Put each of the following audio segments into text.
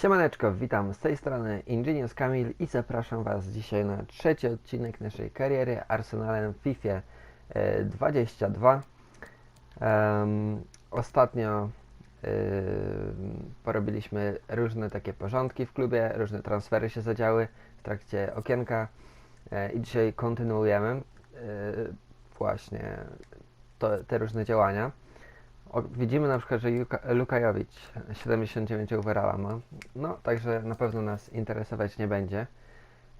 Siemaneczko, witam z tej strony Ingenious Kamil i zapraszam Was dzisiaj na trzeci odcinek naszej kariery Arsenalem w FIFA e, 22. Em, ostatnio e, porobiliśmy różne takie porządki w klubie, różne transfery się zadziały w trakcie okienka e, i dzisiaj kontynuujemy e, właśnie to, te różne działania. Widzimy na przykład, że Juka- Lukajowicz 79 overalla ma, no także na pewno nas interesować nie będzie.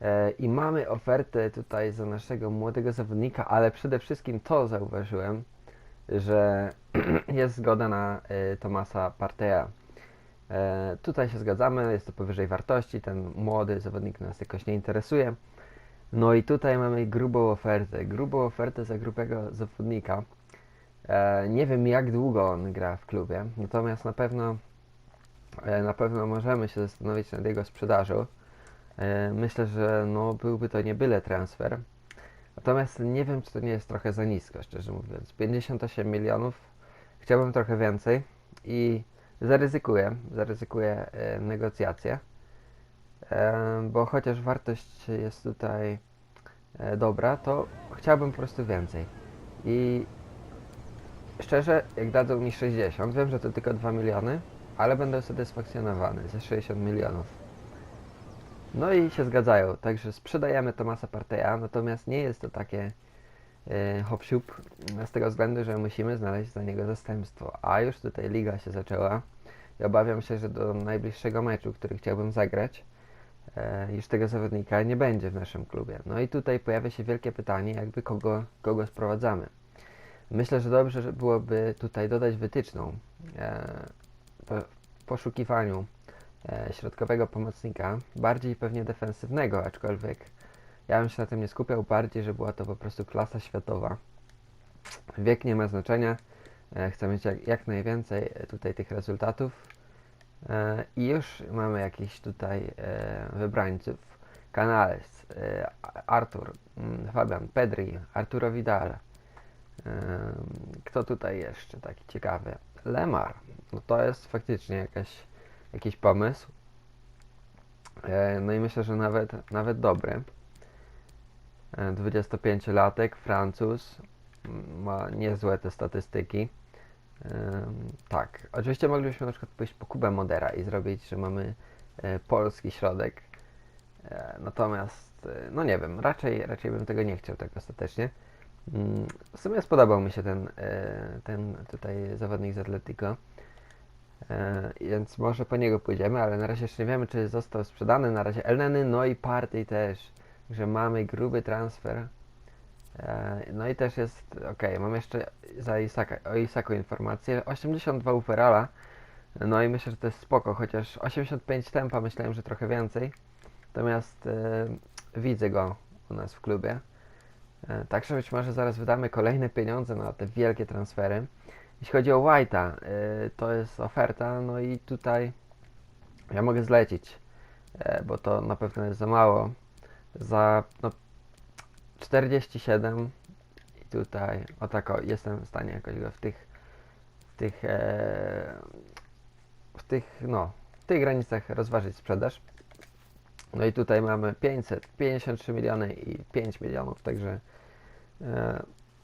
E, I mamy ofertę tutaj za naszego młodego zawodnika, ale przede wszystkim to zauważyłem, że jest zgoda na e, Tomasa Parteja. E, tutaj się zgadzamy, jest to powyżej wartości, ten młody zawodnik nas jakoś nie interesuje. No i tutaj mamy grubą ofertę, grubą ofertę za grubego zawodnika. E, nie wiem jak długo on gra w klubie, natomiast na pewno e, na pewno możemy się zastanowić nad jego sprzedażą. E, myślę, że no, byłby to nie byle transfer. Natomiast nie wiem, czy to nie jest trochę za nisko, szczerze mówiąc. 58 milionów, chciałbym trochę więcej i zaryzykuję, zaryzykuję negocjacje, bo chociaż wartość jest tutaj dobra, to chciałbym po prostu więcej. I Szczerze, jak dadzą mi 60, wiem, że to tylko 2 miliony, ale będę usatysfakcjonowany ze 60 milionów. No i się zgadzają, także sprzedajemy Tomasa Parteja, natomiast nie jest to takie e, hop z tego względu, że musimy znaleźć za niego zastępstwo. A już tutaj liga się zaczęła i obawiam się, że do najbliższego meczu, który chciałbym zagrać, e, już tego zawodnika nie będzie w naszym klubie. No i tutaj pojawia się wielkie pytanie, jakby kogo, kogo sprowadzamy. Myślę, że dobrze że byłoby tutaj dodać wytyczną e, w poszukiwaniu e, środkowego pomocnika, bardziej pewnie defensywnego, aczkolwiek ja bym się na tym nie skupiał, bardziej, że była to po prostu klasa światowa. Wiek nie ma znaczenia, e, chcę mieć jak, jak najwięcej e, tutaj tych rezultatów e, i już mamy jakichś tutaj e, wybrańców. Canales, e, Artur, mm, Fabian, Pedri, Arturo Vidal, Kto tutaj jeszcze taki ciekawy? Lemar. No to jest faktycznie jakaś, jakiś pomysł. E, No i myślę, że nawet, nawet dobry. E, 25-latek, Francuz. m, Ma niezłe te statystyki. Tak, oczywiście moglibyśmy na przykład pójść po Kubę Modera i zrobić, że mamy e, polski środek. E, Natomiast, e, no nie wiem, raczej, raczej bym tego nie chciał tak ostatecznie. Mm, W sumie spodobał mi się ten, e, ten tutaj zawodnik z Atletico. E, Więc może po niego pójdziemy, ale na razie jeszcze nie wiemy, czy został sprzedany. Na razie Elneny, no i Party też. Że mamy gruby transfer. E, No i też jest, ok, mam jeszcze za Isaka, o Isaku informację. 82 uferala. No i myślę, że to jest spoko, chociaż 85 tempa myślałem, że trochę więcej. Natomiast e, widzę go u nas w klubie. E, Także być może zaraz wydamy kolejne pieniądze na te wielkie transfery. Jeśli chodzi o White'a, e, to jest oferta, no i tutaj ja mogę zlecić, e, bo to na pewno jest za mało. Za no, 47 i tutaj, o tak o, jestem w stanie jakoś go w tych, w tych, w tych, no, w tych granicach rozważyć sprzedaż. No i tutaj mamy 553 miliony i 5 milionów, także e,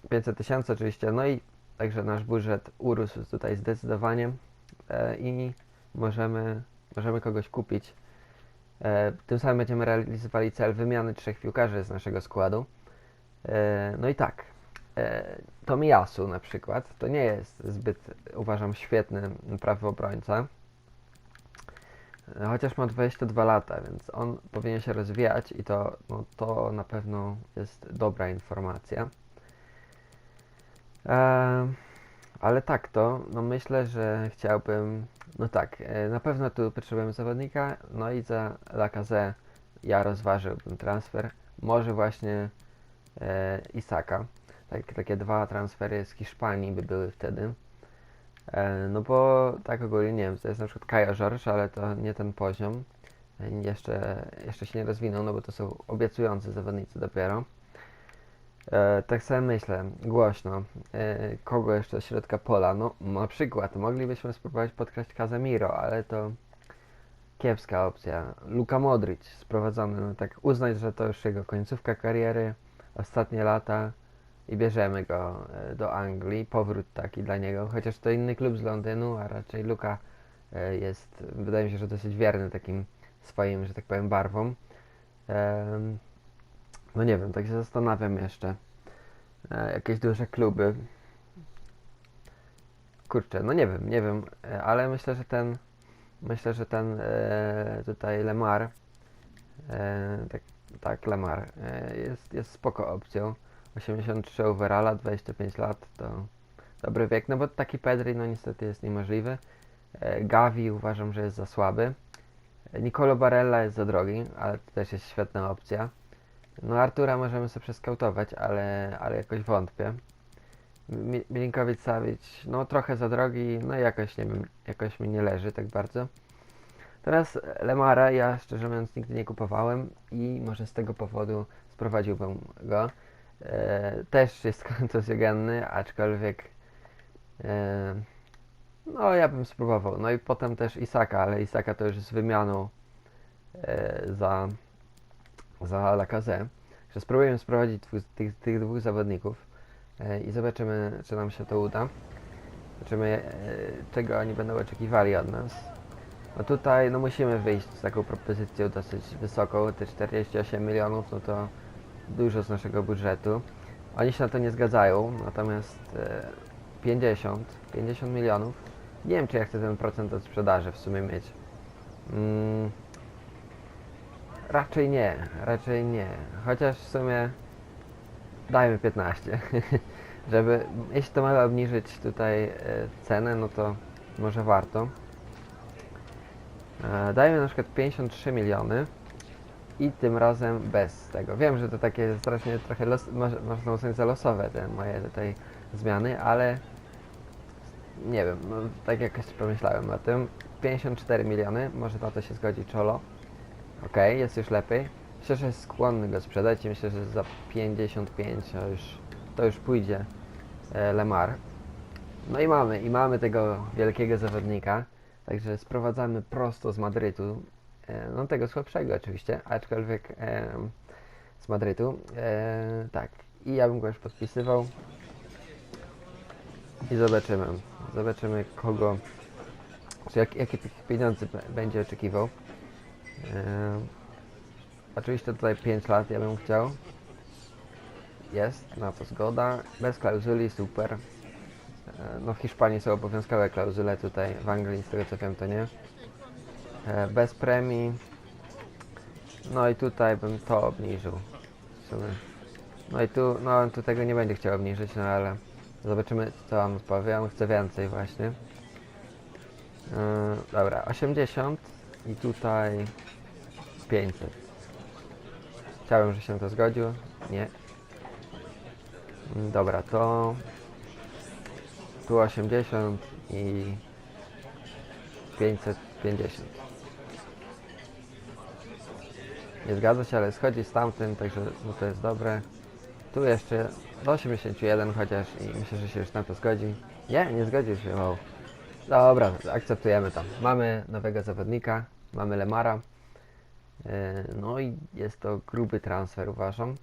500 tysięcy oczywiście. No i także nasz budżet urósł tutaj zdecydowanie e, i możemy, możemy kogoś kupić. E, tym samym będziemy realizowali cel wymiany trzech piłkarzy z naszego składu. E, no i tak, e, Tomiyasu na przykład, to nie jest zbyt, uważam, świetny prawy obrońca. Chociaż ma 22 lata, więc on powinien się rozwijać i to, no, to na pewno jest dobra informacja. E, ale tak to, no myślę, że chciałbym, no tak, e, na pewno tu potrzebujemy zawodnika, no i za Lacazette ja rozważyłbym transfer, może właśnie e, Isaka, tak, takie dwa transfery z Hiszpanii by były wtedy. E, No bo tak ogólnie nie wiem, to jest na przykład Kajo George, ale to nie ten poziom. Jeszcze, jeszcze się nie rozwinął, no bo to są obiecujący zawodnicy dopiero. E, tak sobie myślę, głośno. E, kogo jeszcze środka pola? No na przykład moglibyśmy spróbować podkraść Casemiro, ale to kiepska opcja. Luka Modric sprowadzony, no tak uznać, że to już jego końcówka kariery, ostatnie lata i bierzemy go e, do Anglii. Powrót taki dla niego, chociaż to inny klub z Londynu, a raczej Luka e, jest, wydaje mi się, że dosyć wierny takim swoim, że tak powiem, barwom. No nie wiem, tak się zastanawiam jeszcze. E, Jakieś duże kluby. Kurczę, no nie wiem, nie wiem, ale myślę, że ten myślę, że ten tutaj Lemar tak, tak Lemar jest, jest spoko opcją. 83 overalla, 25 lat to dobry wiek, no bo taki Pedri no niestety jest niemożliwy. E, Gavi uważam, że jest za słaby. E, Nicolo Barella jest za drogi, ale to też jest świetna opcja. No Artura możemy sobie przeskautować, ale, ale jakoś wątpię. Mi- Milinkowic Savic, no trochę za drogi, no jakoś nie wiem, jakoś mi nie leży tak bardzo. Teraz Lemara ja szczerze mówiąc nigdy nie kupowałem i może z tego powodu sprowadziłbym go. E, też jest kontuzjogenny, aczkolwiek e, no ja bym spróbował. No i potem też Isaka, ale Isaka to już z wymianą e, za, za Lacazette. Że spróbujemy sprowadzić tych, tych dwóch zawodników e, i zobaczymy, czy nam się to uda. Zobaczymy, e, czego oni będą oczekiwali od nas. No tutaj no musimy wyjść z taką propozycją dosyć wysoką, te 48 milionów, no to dużo z naszego budżetu. Oni się na to nie zgadzają, natomiast e, 50, 50 milionów, nie wiem czy ja chcę ten procent od sprzedaży w sumie mieć. Mm, raczej nie, raczej nie, chociaż w sumie dajmy 15, żeby, jeśli to ma obniżyć tutaj e, cenę, no to może warto. E, Dajmy na przykład 53 miliony i tym razem bez tego. Wiem, że to takie strasznie trochę los, uznać za losowe te moje tutaj zmiany, ale nie wiem, no, tak jakoś pomyślałem o tym. 54 miliony, może na to się zgodzi Czolo. Okej, jest już lepiej. Myślę, że jest skłonny go sprzedać i myślę, że za 55 to już, to już pójdzie e, Lemar. No i mamy, i mamy tego wielkiego zawodnika. Także sprowadzamy prosto z Madrytu. E, no tego słabszego oczywiście, aczkolwiek e, z Madrytu. E, tak. I ja bym go już podpisywał. I zobaczymy. Zobaczymy kogo, czy jak, jakie b- będzie oczekiwał. E, oczywiście tutaj 5 lat ja bym chciał. Jest, na to zgoda. Bez klauzuli, super. E, No w Hiszpanii są obowiązkowe klauzule, tutaj w Anglii z tego co wiem to nie. E, Bez premii. No i tutaj bym to obniżył. W sumie. No i tu, no tu tego nie będzie chciał obniżyć, no ale zobaczymy co on odpowie. On chce więcej właśnie. E, dobra, 80 i tutaj 500. Chciałem, że się to zgodził. Nie. Dobra, to tu 80 i 550. Nie zgadza się, ale schodzi z tamtym, także no to jest dobre. Tu jeszcze do 81 chociaż i myślę, że się już na to zgodzi. Nie, nie zgodził się, wow. Dobra, akceptujemy to. Mamy nowego zawodnika, mamy Lemara. Yy, No i jest to gruby transfer uważam.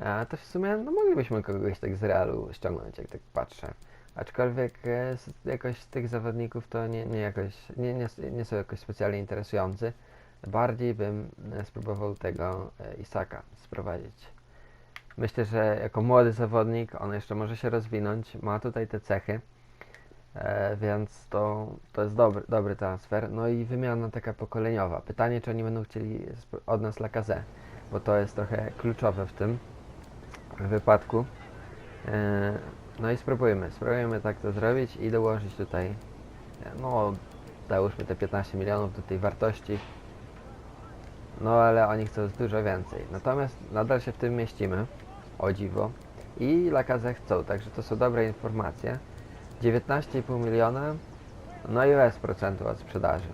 A to w sumie no moglibyśmy kogoś tak z Realu ściągnąć, jak tak patrzę. Aczkolwiek e, jakoś tych zawodników to nie, nie, jakoś, nie, nie, nie są jakoś specjalnie interesujący. Bardziej bym e, spróbował tego e, Isaka sprowadzić. Myślę, że jako młody zawodnik on jeszcze może się rozwinąć, ma tutaj te cechy, e, więc to, to jest dobry, dobry transfer. No i wymiana taka pokoleniowa. Pytanie, czy oni będą chcieli od nas Lacazette, bo to jest trochę kluczowe w tym wypadku. No i spróbujmy, spróbujemy tak to zrobić i dołożyć tutaj, no załóżmy te 15 milionów do tej wartości. No ale oni chcą dużo więcej. Natomiast nadal się w tym mieścimy, o dziwo. I Lacazette chcą, także to są dobre informacje. 19,5 miliona, no i bez procentu od sprzedaży.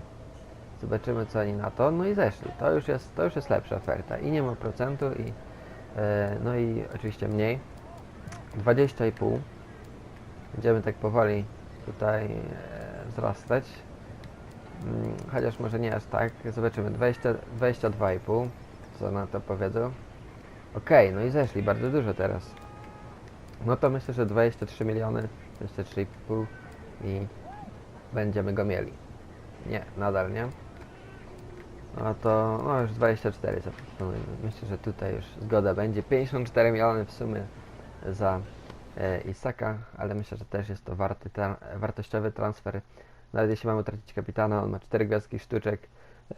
Zobaczymy co oni na to, no i zeszli. To już jest, to już jest lepsza oferta. I nie ma procentu i e, no i oczywiście mniej. 20,5. Będziemy tak powoli tutaj e, wzrastać. Mm, Chociaż może nie aż tak. Zobaczymy. 20, 22,5. Co na to powiedzą? Okej, no i zeszli bardzo dużo teraz. No to myślę, że 23 miliony, 23,5 i będziemy go mieli. Nie, nadal nie. No to no już 24 zaproponujemy. Myślę, że tutaj już zgoda będzie. 54 miliony w sumie za e, Isaka, ale myślę, że też jest to warty, tra wartościowy transfer. Nawet jeśli mamy tracić kapitana, on ma 4 gwiazdki sztuczek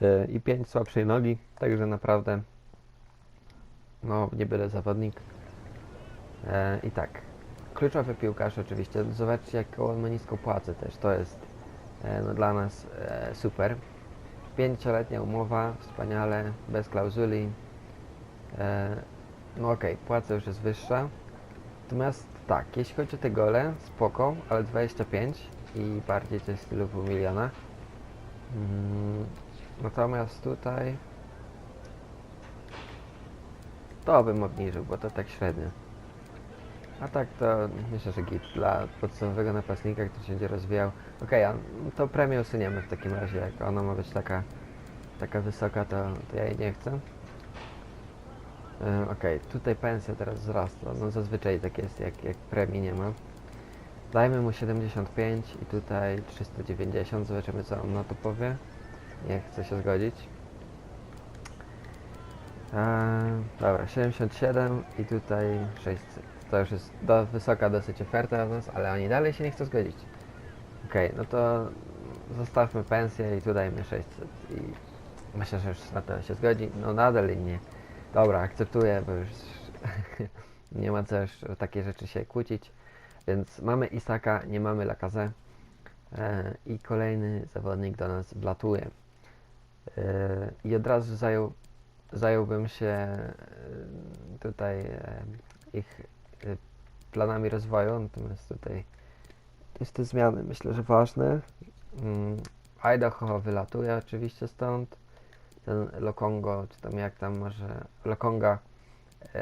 e, i 5 słabszej nogi, także naprawdę no nie byle zawodnik. E, I tak, kluczowy piłkarz oczywiście. Zobaczcie jaką on ma niską płacę też, to jest e, no, dla nas e, super. Pięcioletnia umowa, wspaniale, bez klauzuli. No okej, płaca już jest wyższa. Natomiast tak, jeśli chodzi o te gole, spoko, ale 25 i bardziej coś w stylu pół miliona. Mm, natomiast tutaj to bym obniżył, bo to tak średnio. A tak to myślę, że git dla podstawowego napastnika, który się będzie rozwijał. Okej, a to premię usuniemy w takim razie, jak ona ma być taka, taka wysoka, to, to ja jej nie chcę. E, Okej, tutaj pensja teraz wzrasta, no zazwyczaj tak jest, jak, jak premii nie ma. Dajmy mu 75 i tutaj 390, zobaczymy co on na to powie. Nie chce się zgodzić. Eee, dobra, 77 i tutaj 600. To już jest do, wysoka dosyć oferta od nas, ale oni dalej się nie chcą zgodzić. Okej, no to zostawmy pensję i tu dajmy 600 i myślę, że już na to się zgodzi. No nadal nie. Dobra, akceptuję, bo już nie ma co już o takie rzeczy się kłócić. Więc mamy Isaka, nie mamy Lakaze e, i kolejny zawodnik do nas wlatuje. E, I od razu zajął, zająłbym się e, tutaj ich planami rozwoju, natomiast tutaj też te zmiany myślę, że ważne. Mm, Idaho wylatuje oczywiście stąd. Ten Lokongo, czy tam jak tam może, Lokonga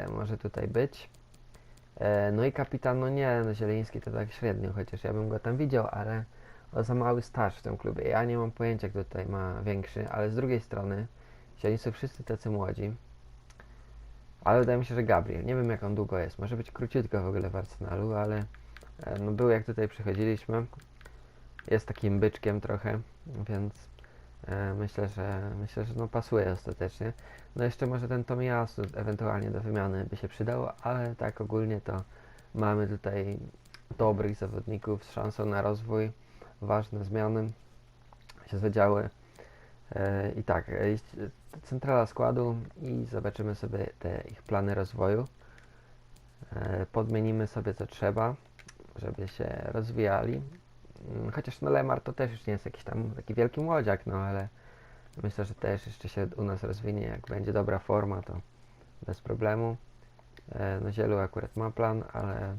może tutaj być. E, no i kapitan, no nie, no Zieleński to tak średnio, chociaż ja bym go tam widział, ale o za mały staż w tym klubie. Ja nie mam pojęcia, kto tutaj ma większy, ale z drugiej strony, oni są wszyscy tacy młodzi, ale wydaje mi się, że Gabriel, nie wiem jak on długo jest, może być króciutko w ogóle w Arsenalu, ale e, no był jak tutaj przychodziliśmy, jest takim byczkiem trochę, więc myślę, że myślę, że no pasuje ostatecznie. No jeszcze może ten Tomiyasu ewentualnie do wymiany by się przydał, ale tak ogólnie to mamy tutaj dobrych zawodników z szansą na rozwój, ważne zmiany się zadziały. E, I tak, e, centrala składu i zobaczymy sobie te ich plany rozwoju. E, Podmienimy sobie co trzeba, żeby się rozwijali. Mm, Chociaż no Lemar to też już nie jest jakiś tam taki wielki młodziak, no ale myślę, że też jeszcze się u nas rozwinie, jak będzie dobra forma, to bez problemu. E, No Zielu akurat ma plan, ale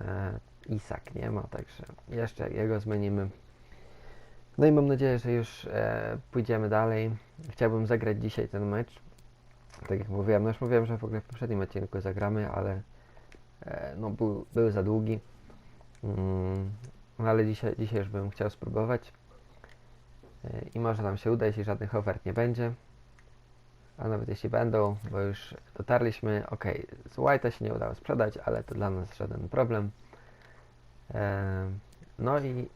e, Isak nie ma, także jeszcze jego zmienimy. No i mam nadzieję, że już e, pójdziemy dalej. Chciałbym zagrać dzisiaj ten mecz. Tak jak mówiłem, no już mówiłem, że w ogóle w poprzednim odcinku zagramy, ale no był, był za długi. Mm, no ale dzisiaj, dzisiaj już bym chciał spróbować. E, I może nam się uda, jeśli żadnych ofert nie będzie. A nawet jeśli będą, bo już dotarliśmy, ok, z White'a się nie udało sprzedać, ale to dla nas żaden problem. E, no i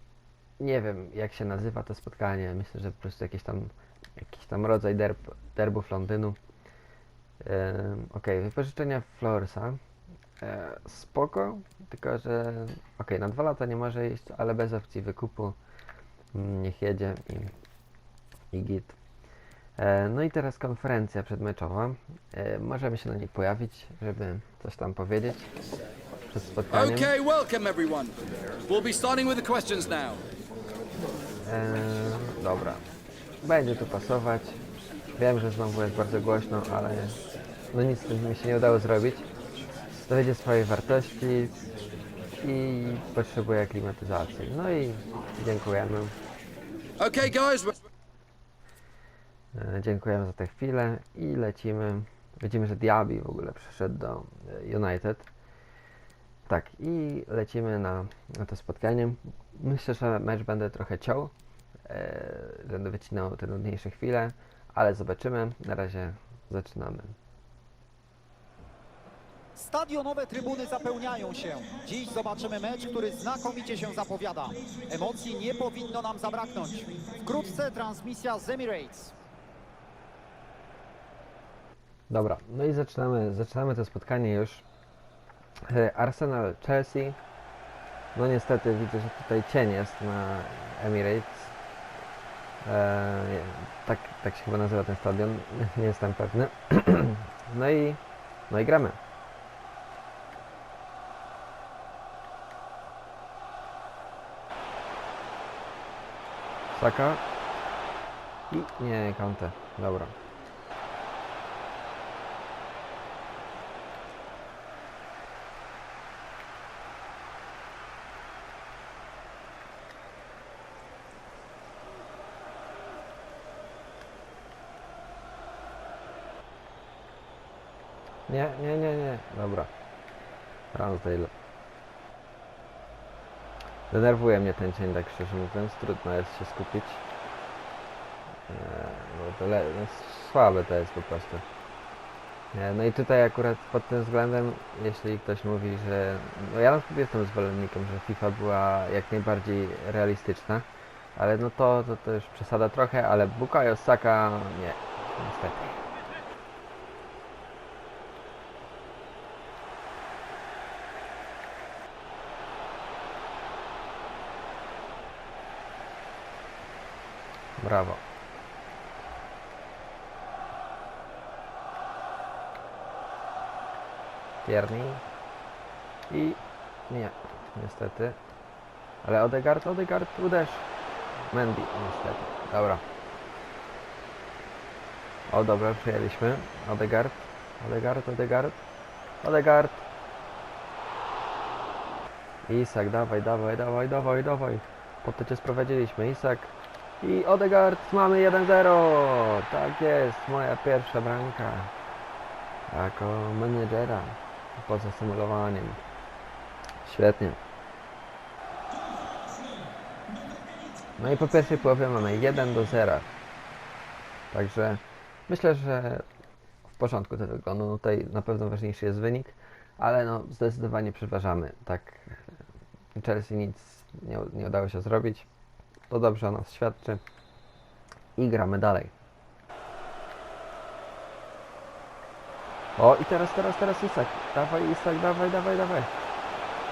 nie wiem, jak się nazywa to spotkanie. Myślę, że po prostu jakiś tam, jakiś tam rodzaj derb, derbów Londynu. E, ok, wypożyczenia Florsa. E, spoko, tylko że ok, na dwa lata nie może iść, ale bez opcji wykupu. Mm, Niech jedzie i, i git. E, no i teraz konferencja przedmeczowa. E, możemy się na niej pojawić, żeby coś tam powiedzieć przed spotkaniem. Okay, welcome everyone. We'll be starting with the questions now. Eee, dobra. Będzie tu pasować. Wiem, że znowu jest bardzo głośno, ale no nic z tym mi się nie udało zrobić. Dowiedzie swojej wartości i potrzebuje klimatyzacji. No i dziękujemy. Okay, guys. E, dziękujemy za tę chwilę i lecimy. Widzimy, że Diaby w ogóle przyszedł do e, United. Tak, i lecimy na, na to spotkanie. Myślę, że mecz będę trochę ciął, e, będę wycinał te nudniejsze chwile, ale zobaczymy. Na razie zaczynamy. Stadionowe trybuny zapełniają się. Dziś zobaczymy mecz, który znakomicie się zapowiada. Emocji nie powinno nam zabraknąć. Wkrótce transmisja z Emirates. Dobra, no i zaczynamy, zaczynamy to spotkanie już. E, Arsenal Chelsea. No niestety widzę, że tutaj cień jest na Emirates. E, nie, tak, tak się chyba nazywa ten stadion, nie jestem pewny. no i no i gramy. Saka. I nie, Kante. Dobra. Nie, nie, nie, nie. Dobra. Ramsdale. Denerwuje mnie ten cień, tak szczerze mówiąc. Trudno jest się skupić. Eee, no to le- no, słabe to jest po prostu. Nie, No i tutaj akurat pod tym względem, jeśli ktoś mówi, że... No ja na przykład jestem zwolennikiem, że FIFA była jak najbardziej realistyczna, ale no to, to, to już przesada trochę, ale Bukayo Saka nie, niestety. Brawo. Tierney. I nie, niestety. Ale Odegaard, Odegaard, uderz. Mendy, niestety. Dobra. O, dobra, przyjęliśmy. Odegaard, Odegaard, Odegaard, Odegaard. Isak, dawaj, dawaj, dawaj, dawaj, dawaj. Po to cię sprowadziliśmy, Isak. I Odegaard, mamy 1-0. Tak jest, moja pierwsza bramka. Jako menedżera. Poza symulowaniem. Świetnie. No i po pierwszej połowie mamy 1 do 0. Także myślę, że w porządku to wygląda. No tutaj na pewno ważniejszy jest wynik, ale no zdecydowanie przeważamy. Tak Chelsea nic nie, nie udało się zrobić. To dobrze o nas świadczy. I gramy dalej. O i teraz, teraz, teraz Isak. Dawaj Isak, dawaj, dawaj, dawaj.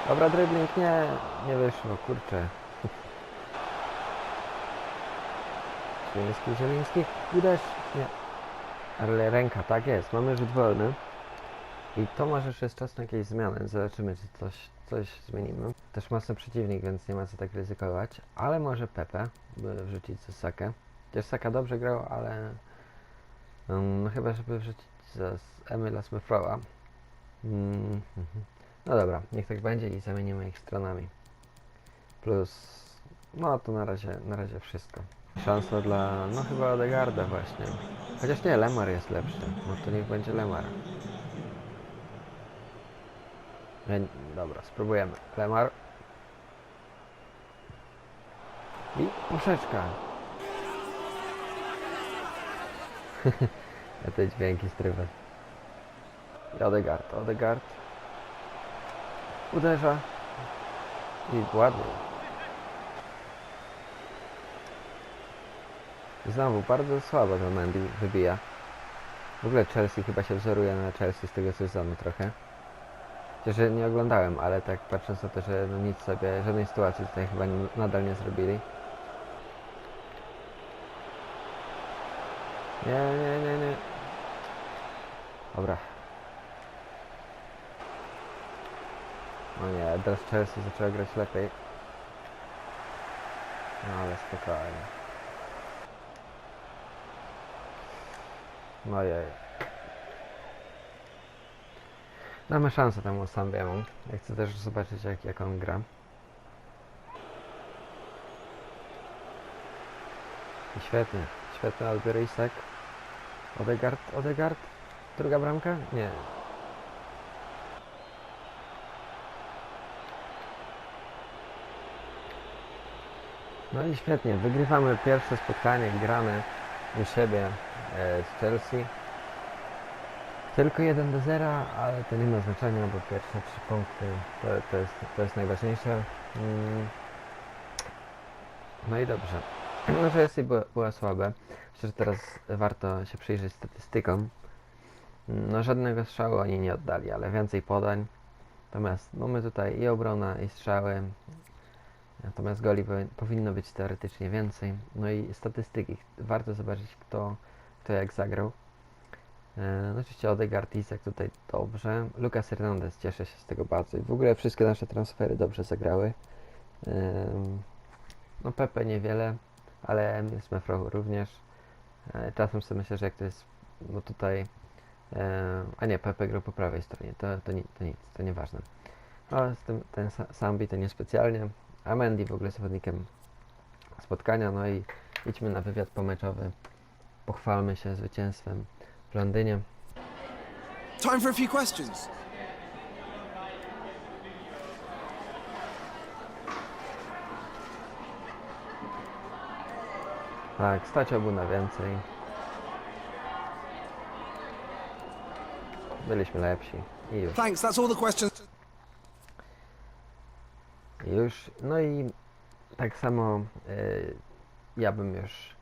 Dobra, dribbling, nie, nie wyszło, kurczę. Zieliński, Zieliński, uderz, nie. Ale ręka, tak jest, mamy rzut wolny. I to może jeszcze jest czas na jakieś zmiany, zobaczymy czy coś, coś zmienimy. Też mocny przeciwnik, więc nie ma co tak ryzykować. Ale może Pepe, by wrzucić Sakę. Chociaż Saka dobrze grał, ale... Um, no chyba, żeby wrzucić za Emila Smithrowa. Mm, mhm. No dobra, niech tak będzie i zamienimy ich stronami. Plus, no to na razie, na razie wszystko. Szansa dla, no chyba Odegarda właśnie. Chociaż nie, Lemar jest lepszy. No to niech będzie Lemar. Nie, dobra, spróbujemy. Lemar. I puszeczka. Ja te dźwięki strywe. I Odegaard, Odegaard. Uderza. I ładnie. Znowu bardzo słabo to Mendy wybija. W ogóle Chelsea chyba się wzoruje na Chelsea z tego sezonu trochę. Chociaż nie oglądałem, ale tak patrząc na to, że no nic sobie, żadnej sytuacji tutaj chyba nie, nadal nie zrobili. Nie, nie, nie, nie. Dobra. No nie, teraz Chelsea zaczęła grać lepiej. No ale spokojnie. No jej. Damy szansę temu Sambiemu. Ja chcę też zobaczyć jak, jak on gra. I świetnie, świetny odbiór Isak. Odegaard, Odegaard. Druga bramka? Nie. No i świetnie, wygrywamy pierwsze spotkanie grane u siebie e, z Chelsea. Tylko 1 do 0, ale to nie ma znaczenia, bo pierwsze trzy punkty to, to, jest, to jest najważniejsze. Mm. No i dobrze. No Chelsea była, była słabe. Myślę, że teraz warto się przyjrzeć statystykom. No żadnego strzału oni nie oddali, ale więcej podań. Natomiast mamy tutaj i obrona, i strzały. Natomiast goli powi- powinno być teoretycznie więcej. No i statystyki. Warto zobaczyć, kto, kto jak zagrał. E, no oczywiście Odegaard, Isak tutaj dobrze. Lucas Hernandez, cieszę się z tego bardzo. I w ogóle wszystkie nasze transfery dobrze zagrały. Em, no Pepe niewiele, ale Smefro również. E, czasem sobie myślę, że jak to jest, no tutaj, e, a nie, Pepe grał po prawej stronie, to, to, ni, to nic, to nieważne. A z tym, ten Sa- Sambi to niespecjalnie, a w ogóle zawodnikiem spotkania, no i idźmy na wywiad pomeczowy. Pochwalmy się zwycięstwem w Londynie. Time for a few questions. Tak, stać obu na więcej. Byliśmy lepsi i już. Thanks, that's all the questions. Już. No i tak samo y, ja bym już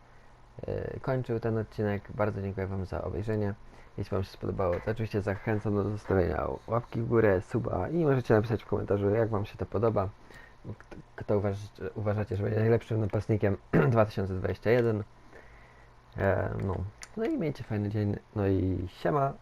kończył ten odcinek. Bardzo dziękuję Wam za obejrzenie. Jeśli Wam się spodobało, to oczywiście zachęcam do zostawienia łapki w górę, suba i możecie napisać w komentarzu, jak Wam się to podoba. Kto, kto uważa, uważacie, że będzie najlepszym napastnikiem 2021. E, no. no i miejcie fajny dzień. No i siema.